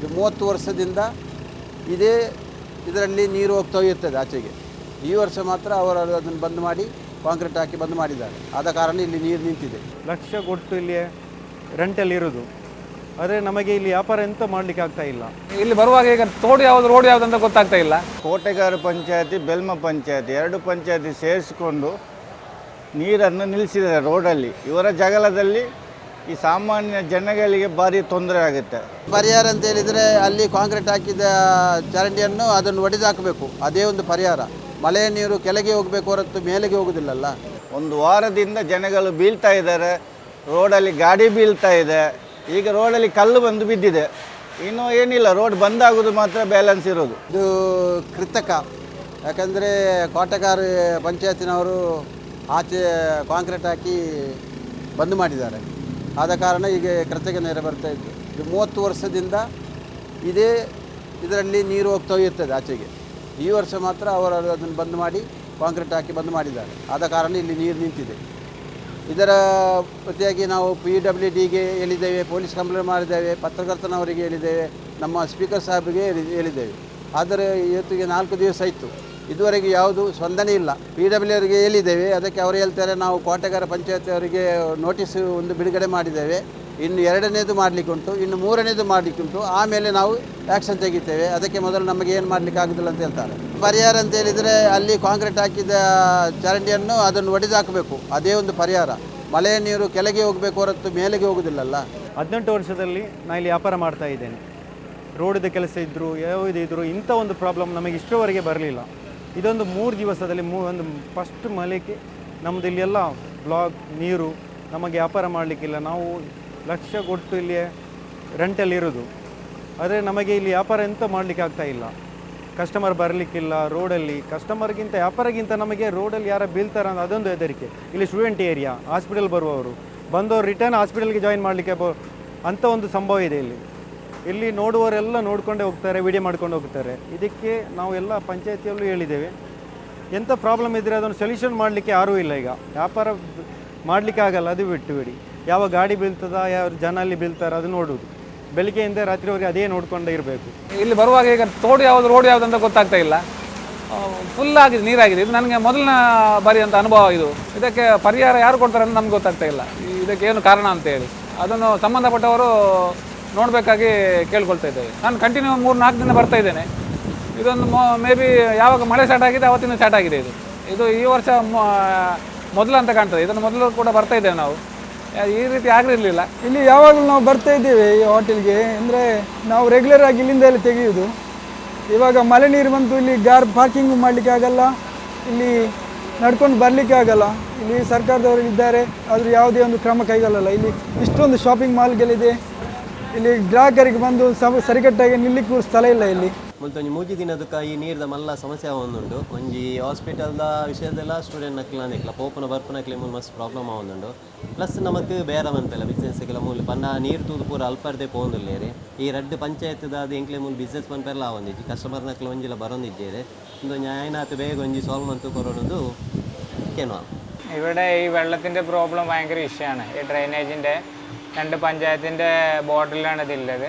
ಇದು ಮೂವತ್ತು ವರ್ಷದಿಂದ ಇದೇ ಇದರಲ್ಲಿ ನೀರು ಹೋಗ್ತಾ ಇರ್ತದೆ ಆಚೆಗೆ. ಈ ವರ್ಷ ಮಾತ್ರ ಅವರು ಅದನ್ನು ಬಂದ್ ಮಾಡಿ ಕಾಂಕ್ರೀಟ್ ಹಾಕಿ ಬಂದ್ ಮಾಡಿದ್ದಾರೆ. ಆದ ಕಾರಣ ಇಲ್ಲಿ ನೀರು ನಿಂತಿದೆ. ಲಕ್ಷ ಕೊಟ್ಟು ಇಲ್ಲಿ ರೆಂಟಲ್ಲಿ ಇರೋದು. ಆದರೆ ನಮಗೆ ಇಲ್ಲಿ ವ್ಯಾಪಾರ ಎಂತ ಮಾಡಲಿಕ್ಕೆ ಆಗ್ತಾ ಇಲ್ಲ. ಇಲ್ಲಿ ಬರುವಾಗ ಈಗ ತೋಡು ಯಾವುದು ರೋಡ್ ಯಾವ್ದು ಅಂತ ಗೊತ್ತಾಗ್ತಾ ಇಲ್ಲ. ಕೋಟೆಗಾರ ಪಂಚಾಯತಿ ಬೆಲ್ಮ ಪಂಚಾಯತಿ ಎರಡು ಪಂಚಾಯತಿ ಸೇರಿಸಿಕೊಂಡು ನೀರನ್ನು ನಿಲ್ಲಿಸಿದ್ದಾರೆ ರೋಡಲ್ಲಿ. ಇವರ ಜಗಳದಲ್ಲಿ ಈ ಸಾಮಾನ್ಯ ಜನಗಳಿಗೆ ಭಾರಿ ತೊಂದರೆ ಆಗುತ್ತೆ. ಪರಿಹಾರ ಅಂತ ಹೇಳಿದರೆ ಅಲ್ಲಿ ಕಾಂಕ್ರೀಟ್ ಹಾಕಿದ ಚರಂಡಿಯನ್ನು ಅದನ್ನು ಒಡೆದಾಕಬೇಕು. ಅದೇ ಒಂದು ಪರಿಹಾರ. ಮಳೆಯ ನೀರು ಕೆಳಗೆ ಹೋಗಬೇಕು ಹೊರತು ಮೇಲೆಗೆ ಹೋಗುದಿಲ್ಲಲ್ಲ. ಒಂದು ವಾರದಿಂದ ಜನಗಳು ಬೀಳ್ತಾ ಇದ್ದಾರೆ. ರೋಡಲ್ಲಿ ಗಾಡಿ ಬೀಳ್ತಾ ಇದೆ. ಈಗ ರೋಡಲ್ಲಿ ಕಲ್ಲು ಬಂದು ಬಿದ್ದಿದೆ. ಇನ್ನು ಏನಿಲ್ಲ ರೋಡ್ ಬಂದಾಗೋದು ಮಾತ್ರ ಬ್ಯಾಲೆನ್ಸ್ ಇರೋದು. ಇದು ಕೃತಕ. ಯಾಕಂದರೆ ಕೋಟಗಾರ ಪಂಚಾಯತಿನವರು ಆಚೆ ಕಾಂಕ್ರೀಟ್ ಹಾಕಿ ಬಂದ್ ಮಾಡಿದ್ದಾರೆ. ಆದ ಕಾರಣ ಈಗ ಕೃತಕ ನೆರೆ ಬರ್ತಾ ಇತ್ತು. ಇದು ಮೂವತ್ತು ವರ್ಷದಿಂದ ಇದೇ ಇದರಲ್ಲಿ ನೀರು ಹೋಗ್ತಾ ಇರ್ತದೆ ಆಚೆಗೆ. ಈ ವರ್ಷ ಮಾತ್ರ ಅವರು ಅದನ್ನು ಬಂದ್ ಮಾಡಿ, ಕಾಂಕ್ರೀಟ್ ಹಾಕಿ ಬಂದ್ ಮಾಡಿದ್ದಾರೆ. ಆದ ಕಾರಣ ಇಲ್ಲಿ ನೀರು ನಿಂತಿದೆ. ಇದರ ಪ್ರತಿಯಾಗಿ ನಾವು ಪಿ ಡಬ್ಲ್ಯೂ ಡಿಗೆ ಹೇಳಿದ್ದೇವೆ, ಪೊಲೀಸ್ ಕಂಪ್ಲೇಂಟ್ ಮಾಡಿದ್ದೇವೆ, ಪತ್ರಕರ್ತನವರಿಗೆ ಹೇಳಿದ್ದೇವೆ, ನಮ್ಮ ಸ್ಪೀಕರ್ ಸಾಹೇಬ್ಗೆ ಹೇಳಿ, ಹೇಳಿದ್ದೇವೆ. ಆದರೆ ಇವತ್ತಿಗೆ ನಾಲ್ಕು ದಿವಸ ಆಯಿತು. ಇದುವರೆಗೆ ಯಾವುದು ಸ್ಪಂದನೆ ಇಲ್ಲ. ಪಿ ಡಬ್ಲ್ಯೂ ಅವರಿಗೆ ಹೇಳಿದ್ದೇವೆ. ಅದಕ್ಕೆ ಅವರು ಹೇಳ್ತಾರೆ, ನಾವು ಕೋಟೆಗಾರ ಪಂಚಾಯತ್ ಅವರಿಗೆ ನೋಟಿಸ್ ಒಂದು ಬಿಡುಗಡೆ ಮಾಡಿದ್ದೇವೆ. ಇನ್ನು ಎರಡನೇದು ಮಾಡಲಿಕ್ಕೆ ಉಂಟು, ಇನ್ನು ಮೂರನೇದು ಮಾಡಲಿಕ್ಕೆ ಉಂಟು. ಆಮೇಲೆ ನಾವು ಆ್ಯಕ್ಷನ್ ತೆಗಿತೇವೆ. ಅದಕ್ಕೆ ಮೊದಲು ನಮಗೆ ಏನು ಮಾಡಲಿಕ್ಕೆ ಆಗೋದಿಲ್ಲ ಅಂತ ಹೇಳ್ತಾರೆ. ಪರಿಹಾರ ಅಂತ ಹೇಳಿದರೆ ಅಲ್ಲಿ ಕಾಂಕ್ರೀಟ್ ಹಾಕಿದ ಚರಂಡಿಯನ್ನು ಅದನ್ನು ಒಡೆದಾಕಬೇಕು. ಅದೇ ಒಂದು ಪರಿಹಾರ. ಮಳೆಯ ನೀರು ಕೆಳಗೆ ಹೋಗಬೇಕು ಹೊರತು ಮೇಲೆಗೆ ಹೋಗುದಿಲ್ಲಲ್ಲ. ಹದಿನೆಂಟು ವರ್ಷದಲ್ಲಿ ನಾನು ಇಲ್ಲಿ ವ್ಯಾಪಾರ ಮಾಡ್ತಾ ಇದ್ದೇನೆ. ರೋಡಿದ ಕೆಲಸ ಇದ್ದರು ಯಾವುದೇ ಇದ್ದರು ಇಂಥ ಒಂದು ಪ್ರಾಬ್ಲಮ್ ನಮಗೆ ಇಷ್ಟರವರೆಗೆ ಬರಲಿಲ್ಲ. ಇದೊಂದು ಮೂರು ದಿವಸದಲ್ಲಿ ಮೂ ಒಂದು ಫಸ್ಟ್ ಮಳೆಗೆ ನಮ್ಮದು ಇಲ್ಲೆಲ್ಲ ಬ್ಲಾಗ್ ನೀರು, ನಮಗೆ ವ್ಯಾಪಾರ ಮಾಡಲಿಕ್ಕಿಲ್ಲ ನಾವು ಲಕ್ಷ ಕೊಟ್ಟು ಇಲ್ಲಿ ರೆಂಟಲ್ಲಿ ಇರೋದು. ಆದರೆ ನಮಗೆ ಇಲ್ಲಿ ವ್ಯಾಪಾರ ಎಂತ ಮಾಡಲಿಕ್ಕೆ ಇಲ್ಲ. ಕಸ್ಟಮರ್ ಬರಲಿಕ್ಕಿಲ್ಲ ರೋಡಲ್ಲಿ ಕಸ್ಟಮರ್ಗಿಂತ ವ್ಯಾಪಾರಗಿಂತ ನಮಗೆ ರೋಡಲ್ಲಿ ಯಾರು ಬೀಳ್ತಾರೆ ಅಂತ ಅದೊಂದು ಹೆದರಿಕೆ. ಇಲ್ಲಿ ಸ್ಟೂಡೆಂಟ್ ಏರಿಯಾ ಹಾಸ್ಪಿಟಲ್ ಬರುವವರು. ಬಂದವರು ರಿಟರ್ನ್ ಹಾಸ್ಪಿಟಲ್ಗೆ ಜಾಯಿನ್ ಮಾಡಲಿಕ್ಕೆ ಬ ಅಂಥ ಒಂದು ಸಂಭವ ಇದೆ ಇಲ್ಲಿ. ಇಲ್ಲಿ ನೋಡುವವರೆಲ್ಲ ನೋಡ್ಕೊಂಡೇ ಹೋಗ್ತಾರೆ ವಿಡಿಯೋ ಮಾಡ್ಕೊಂಡು ಹೋಗ್ತಾರೆ. ಇದಕ್ಕೆ ನಾವು ಎಲ್ಲ ಪಂಚಾಯತಿಯಲ್ಲೂ ಹೇಳಿದ್ದೇವೆ. ಎಂಥ ಪ್ರಾಬ್ಲಮ್ ಇದ್ದರೆ ಅದನ್ನು ಸೊಲ್ಯೂಷನ್ ಮಾಡಲಿಕ್ಕೆ ಯಾರೂ ಇಲ್ಲ ಈಗ. ವ್ಯಾಪಾರ ಮಾಡಲಿಕ್ಕೆ ಆಗಲ್ಲ, ಅದು ಬಿಟ್ಟು ಬಿಡಿ. ಯಾವ ಗಾಡಿ ಬೀಳ್ತದ, ಯಾವ ಜನ ಅಲ್ಲಿ ಬೀಳ್ತಾರೆ, ಅದು ನೋಡುವುದು. ಬೆಳಿಗ್ಗೆಯಿಂದ ರಾತ್ರಿವರೆಗೆ ಅದೇ ನೋಡ್ಕೊಂಡೇ ಇರಬೇಕು. ಇಲ್ಲಿ ಬರುವಾಗ ಈಗ ತೋಡು ಯಾವುದು, ರೋಡ್ ಯಾವುದು ಅಂತ ಗೊತ್ತಾಗ್ತಾ ಇಲ್ಲ. ಫುಲ್ ಆಗಿದೆ, ನೀರಾಗಿದೆ. ಇದು ನನಗೆ ಮೊದಲನ ಬಾರಿ ಅಂತ ಅನುಭವ ಇದು. ಇದಕ್ಕೆ ಪರಿಹಾರ ಯಾರು ಕೊಡ್ತಾರೆ ಅಂತ ನಮ್ಗೆ ಗೊತ್ತಾಗ್ತಾ ಇಲ್ಲ. ಇದಕ್ಕೆ ಏನು ಕಾರಣ ಅಂತ ಹೇಳಿ. ಅದನ್ನು ಸಂಬಂಧಪಟ್ಟವರು ನೋಡಬೇಕಾಗಿ ಕೇಳ್ಕೊಳ್ತಾ ಇದ್ದೇವೆ. ನಾನು ಕಂಟಿನ್ಯೂ ಮೂರು ನಾಲ್ಕು ದಿನ ಬರ್ತಾ ಇದ್ದೇನೆ. ಇದೊಂದು ಮೇ ಬಿ ಯಾವಾಗ ಮಳೆ ಸ್ಟಾರ್ಟ್ ಆಗಿದೆ, ಅವತ್ತಿಂದ ಸ್ಟಾರ್ಟ್ ಆಗಿದೆ ಇದು. ಇದು ಈ ವರ್ಷ ಮೊದಲು ಅಂತ ಕಾಣ್ತದೆ. ಇದನ್ನು ಮೊದಲು ಕೂಡ ಬರ್ತಾ ಇದ್ದೇವೆ ನಾವು. ಈ ರೀತಿ ಆಗಿರಲಿಲ್ಲ ಇಲ್ಲಿ ಯಾವಾಗಲೂ ನಾವು ಬರ್ತಾ ಇದ್ದೇವೆ ಈ ಹೋಟೆಲ್ಗೆ ಅಂದರೆ ನಾವು ರೆಗ್ಯುಲರ್ ಆಗಿ ಇಲ್ಲಿಂದ ಎಲ್ಲ ತೆಗೆಯುವುದು ಇವಾಗ ಮಳೆ ನೀರು ಬಂತು, ಇಲ್ಲಿ ಗಾರ್ ಪಾರ್ಕಿಂಗ್ ಮಾಡಲಿಕ್ಕೆ ಆಗಲ್ಲ. ಇಲ್ಲಿ ನಡ್ಕೊಂಡು ಬರಲಿಕ್ಕೆ ಆಗಲ್ಲ. ಇಲ್ಲಿ ಸರ್ಕಾರದವರು ಇದ್ದಾರೆ. ಆದರೂ ಯಾವುದೇ ಒಂದು ಕ್ರಮ ಕೈಗೊಳ್ಳಲ್ಲ. ಇಲ್ಲಿ ಇಷ್ಟೊಂದು ಶಾಪಿಂಗ್ ಮಾಲ್ಗಳಿದೆ ಇಲ್ಲಿ ಗ್ರಾಹಕರಿಗೆ ಬಂದು ಸಮ ಸರಿಕಟ್ಟಾಗಿ ನಿಲ್ಲಿಕ್ಕೂ ಸ್ಥಳ ಇಲ್ಲ ಇಲ್ಲಿ ಮತ್ತು ಒಂಜಿ ಮೂಜಿ ದಿನದಕ್ಕ ಈ ನೀರ್ದ ಮಲ್ಲ ಸಮಸ್ಯೆ ಆವೊಂದುಂಡು ಒಂಜಿ ಹಾಸ್ಪಿಟಲ್ದ ವಿಷಯದೆಲ್ಲ ಸ್ಟೂಡೆಂಟ್ ನಕ್ಲ ನಿಕ್ಲ ಪೋಪುನ ಬರ್ಪುನಕ್ಲೆ ಮೂಲ ಮಸ್ತ್ ಪ್ರಾಬ್ಲಮ್ ಆವೊಂದುಂಡು ಪ್ಲಸ್ ನಮಕ್ ಬೇರೆ ಮನ್ಪೆಲ್ಲ ಬಿಸ್ನೆಸ್ಗೆಲ್ಲ ಮೂಲ ಪನ್ನ ನೀರು ತೂದು ಪೂರ ಅಲ್ಪರ್ದೆ ಪೋಂದುಲ್ಲೇರಿ ಈ ರಡ್ಡ್ ಪಂಚಾಯತ್ದ ಅದು ಎಂಕ್ಲೆ ಮೂಲ ಬಿಸ್ನೆಸ್ ಮನ್ಪೆಲ್ಲ ಆವೊಂದಿಜ್ಜಿ ಕಸ್ಟಮರ್ ನಕ್ಲ ಒಂಜಿಲ ಬರೊಂದಿಜ್ಜೇರಿ ಒಂದು ನ್ಯಾಯನಾಥ ಬೇಗ ಒಂಜಿ ಸಾಲ್ವ್ ಮಂತು ಕೊರೋನದು ಕೇನುವ ഇവിടെ ഈ വെള്ളത്തിൻ്റെ പ്രോബ്ലം ഭയങ്കര ഇഷ്യമാണ് ഈ ഡ്രെയിനേജിൻ്റെ രണ്ട് പഞ്ചായത്തിന്റെ ബോർഡറിലാണ് ഇതുള്ളത്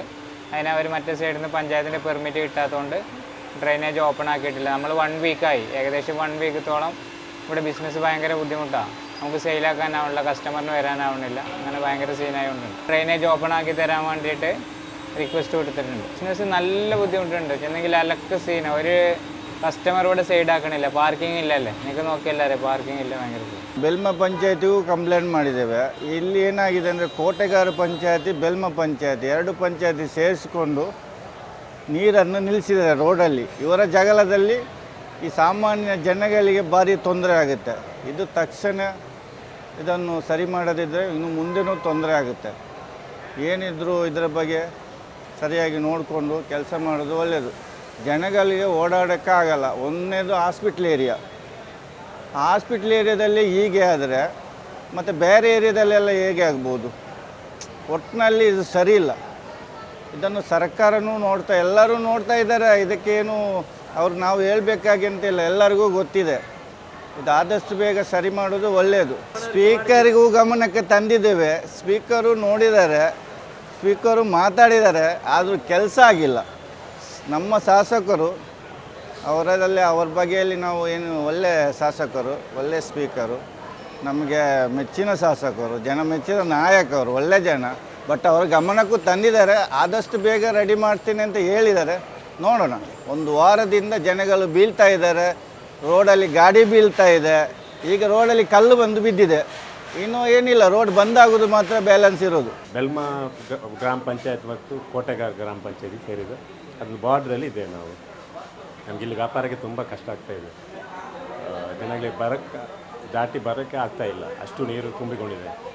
അതിന് അവർ മറ്റേ സൈഡിൽ നിന്ന് പഞ്ചായത്തിന്റെ പെർമിറ്റ് കിട്ടാത്തതുകൊണ്ട് ഡ്രെയിനേജ് ഓപ്പൺ ആക്കിയിട്ടില്ല. നമ്മൾ വൺ വീക്കായി ഏകദേശം വൺ വീക്കത്തോളം ഇവിടെ ബിസിനസ് ഭയങ്കര ബുദ്ധിമുട്ടാണ് നമുക്ക് സെയിലാക്കാനാവണില്ല കസ്റ്റമറിന് വരാനാവണില്ല. അങ്ങനെ ഭയങ്കര സീനായതുകൊണ്ട് ഡ്രെയിനേജ് ഓപ്പൺ ആക്കി തരാൻ വേണ്ടിയിട്ട് റിക്വസ്റ്റ് കൊടുത്തിട്ടുണ്ട്. ബിസിനസ് നല്ല ബുദ്ധിമുട്ടുണ്ട്. ചെന്നെങ്കിൽ അലക്ക് സീന ഒരു കസ്റ്റമർ ഇവിടെ സൈഡ് ആക്കണില്ല പാർക്കിംഗ് ഇല്ലല്ലേ നിങ്ങൾക്ക് നോക്കിയല്ലേ പാർക്കിംഗ് ഇല്ല ഭയങ്കര സീൻ ಬೆಲ್ಮ ಪಂಚಾಯತಿಗೂ ಕಂಪ್ಲೇಂಟ್ ಮಾಡಿದ್ದೇವೆ ಇಲ್ಲಿ ಏನಾಗಿದೆ ಅಂದರೆ ಕೋಟೆಗಾರ ಪಂಚಾಯತಿ ಬೆಲ್ಮ ಪಂಚಾಯತಿ ಎರಡು ಪಂಚಾಯತಿ ಸೇರಿಸಿಕೊಂಡು ನೀರನ್ನು ನಿಲ್ಲಿಸಿದ್ದಾರೆ ರೋಡಲ್ಲಿ ಇವರ ಜಗಳದಲ್ಲಿ ಈ ಸಾಮಾನ್ಯ ಜನಗಳಿಗೆ ಭಾರಿ ತೊಂದರೆ ಆಗುತ್ತೆ ಇದು ತಕ್ಷಣ ಇದನ್ನು ಸರಿ ಮಾಡದಿದ್ದರೆ ಇನ್ನು ಮುಂದೆನೂ ತೊಂದರೆ ಆಗುತ್ತೆ ಏನಿದ್ರೂ ಇದರ ಬಗ್ಗೆ ಸರಿಯಾಗಿ ನೋಡಿಕೊಂಡು ಕೆಲಸ ಮಾಡೋದು ಒಳ್ಳೆಯದು ಜನಗಳಿಗೆ ಓಡಾಡೋಕ್ಕೆ ಆಗಲ್ಲ. ಒಂದನೇದು ಹಾಸ್ಪಿಟ್ಲ್ ಏರಿಯಾ ಹಾಸ್ಪಿಟ್ಲ್ ಏರಿಯಾದಲ್ಲಿ ಹೀಗೆ ಆದರೆ ಮತ್ತು ಬೇರೆ ಏರಿಯಾದಲ್ಲೆಲ್ಲ ಹೇಗೆ ಆಗ್ಬೋದು? ಒಟ್ಟಿನಲ್ಲಿ ಇದು ಸರಿ ಇಲ್ಲ. ಇದನ್ನು ಸರ್ಕಾರನೂ ನೋಡ್ತಾ, ಎಲ್ಲರೂ ನೋಡ್ತಾ ಇದ್ದಾರೆ. ಇದಕ್ಕೇನು ಅವ್ರು ನಾವು ಹೇಳ್ಬೇಕಾಗಿ ಅಂತಿಲ್ಲ ಎಲ್ಲರಿಗೂ ಗೊತ್ತಿದೆ. ಇದು ಆದಷ್ಟು ಬೇಗ ಸರಿ ಮಾಡೋದು ಒಳ್ಳೆಯದು ಸ್ಪೀಕರಿಗೂ ಗಮನಕ್ಕೆ ತಂದಿದ್ದೇವೆ. ಸ್ಪೀಕರು ನೋಡಿದ್ದಾರೆ. ಸ್ಪೀಕರು ಮಾತಾಡಿದ್ದಾರೆ. ಆದರೂ ಕೆಲಸ ಆಗಿಲ್ಲ. ನಮ್ಮ ಶಾಸಕರು ಅವರಲ್ಲಿ ಅವ್ರ ಬಗೆಯಲ್ಲಿ ನಾವು ಏನು ಒಳ್ಳೆ ಶಾಸಕರು, ಒಳ್ಳೆ ಸ್ಪೀಕರು, ನಮಗೆ ಮೆಚ್ಚಿನ ಶಾಸಕರು, ಜನ ಮೆಚ್ಚಿನ ನಾಯಕರು, ಒಳ್ಳೆ ಜನ, ಬಟ್ ಅವರ ಗಮನಕ್ಕೂ ತಂದಿದ್ದಾರೆ, ಆದಷ್ಟು ಬೇಗ ರೆಡಿ ಮಾಡ್ತೀನಿ ಅಂತ ಹೇಳಿದ್ದಾರೆ. ನೋಡೋಣ, ಒಂದು ವಾರದಿಂದ ಜನಗಳು ಬೀಳ್ತಾ ಇದ್ದಾರೆ, ರೋಡಲ್ಲಿ ಗಾಡಿ ಬೀಳ್ತಾ ಇದೆ, ಈಗ ರೋಡಲ್ಲಿ ಕಲ್ಲು ಬಂದು ಬಿದ್ದಿದೆ. ಇನ್ನೂ ಏನಿಲ್ಲ, ರೋಡ್ ಬಂದಾಗೋದು ಮಾತ್ರ ಬ್ಯಾಲೆನ್ಸ್ ಇರೋದು. ಬೆಲ್ಮ ಗ್ರಾಮ ಪಂಚಾಯತ್ ಮತ್ತು ಕೋಟೆಗಾರ್ ಗ್ರಾಮ ಪಂಚಾಯತಿ ಸೇರಿದೆ. ಅದ್ರ ಬಾರ್ಡ್ರಲ್ಲಿ ಇದೆ ನಾವು. ನಮಗೆ ಇಲ್ಲಿ ವ್ಯಾಪಾರಕ್ಕೆ ತುಂಬ ಕಷ್ಟ ಆಗ್ತಾ ಇದೆ. ಆ, ಜನಗಳಿಗೆ ಬರೋಕ್ಕೆ ದಾಟಿ ಬರೋಕ್ಕೆ ಆಗ್ತಾ ಇಲ್ಲ. ಅಷ್ಟು ನೀರು ತುಂಬಿಕೊಂಡಿದೆ.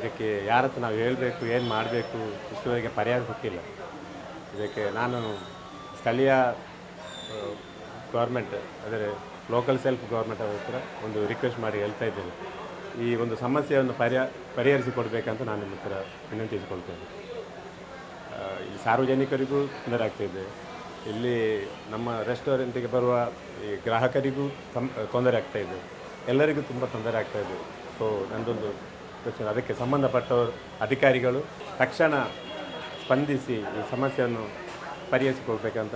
ಇದಕ್ಕೆ ಯಾರ ಹತ್ರ ನಾವು ಹೇಳಬೇಕು ಏನು ಮಾಡಬೇಕು ಇಷ್ಟುವರೆಗೆ ಪರಿಹಾರ ಕೊಟ್ಟಿಲ್ಲ ಇದಕ್ಕೆ ನಾನು ಸ್ಥಳೀಯ ಗೌರ್ಮೆಂಟ್ ಅಂದರೆ ಲೋಕಲ್ ಸೆಲ್ಫ್ ಗೌರ್ಮೆಂಟ್ ಅವ್ರ ಹತ್ರ ಒಂದು ರಿಕ್ವೆಸ್ಟ್ ಮಾಡಿ ಹೇಳ್ತಾ ಇದ್ದೇನೆ. ಈ ಒಂದು ಸಮಸ್ಯೆಯನ್ನು ಪರಿಹ ಪರಿಹರಿಸಿಕೊಡ್ಬೇಕಂತ ನಾನು ನಿಮ್ಮ ಹತ್ರ ವಿನಂತಿಸಿಕೊಳ್ತೇನೆ. ಈ ಸಾರ್ವಜನಿಕರಿಗೂ ತೊಂದರೆ ಆಗ್ತಾಯಿದೆ ಇಲ್ಲಿ ನಮ್ಮ ರೆಸ್ಟೋರೆಂಟಿಗೆ ಬರುವ ಈ ಗ್ರಾಹಕರಿಗೂ ತಮ್ ತೊಂದರೆ ಆಗ್ತಾಯಿದೆ ಎಲ್ಲರಿಗೂ ತುಂಬ ತೊಂದರೆ ಆಗ್ತಾಯಿದೆ ಸೊ ನನ್ನದೊಂದು ಪ್ರಶ್ನೆ ಅದಕ್ಕೆ ಸಂಬಂಧಪಟ್ಟವರು ಅಧಿಕಾರಿಗಳು ತಕ್ಷಣ ಸ್ಪಂದಿಸಿ ಈ ಸಮಸ್ಯೆಯನ್ನು ಪರಿಹರಿಸಿಕೊಡ್ಬೇಕಂತ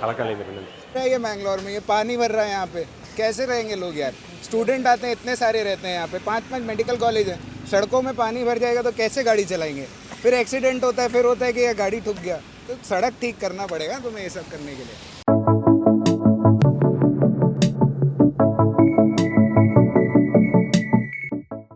ಕಳಕಳಿಯಿಂದ ವಿನಂತಿ रहेंगे मैंगलोर में ये पानी भर रहा है यहाँ पे कैसे रहेंगे लोग यार स्टूडेंट आते हैं इतने सारे रहते हैं यहाँ पे पांच पांच मेडिकल कॉलेज है सड़कों में पानी भर जाएगा तो कैसे गाड़ी चलाएंगे फिर एक्सीडेंट होता है, फिर होता है कि यह गाड़ी ठुक गया। तो सड़क ठीक करना पड़ेगा तुम्हें ये सब करने के लिए।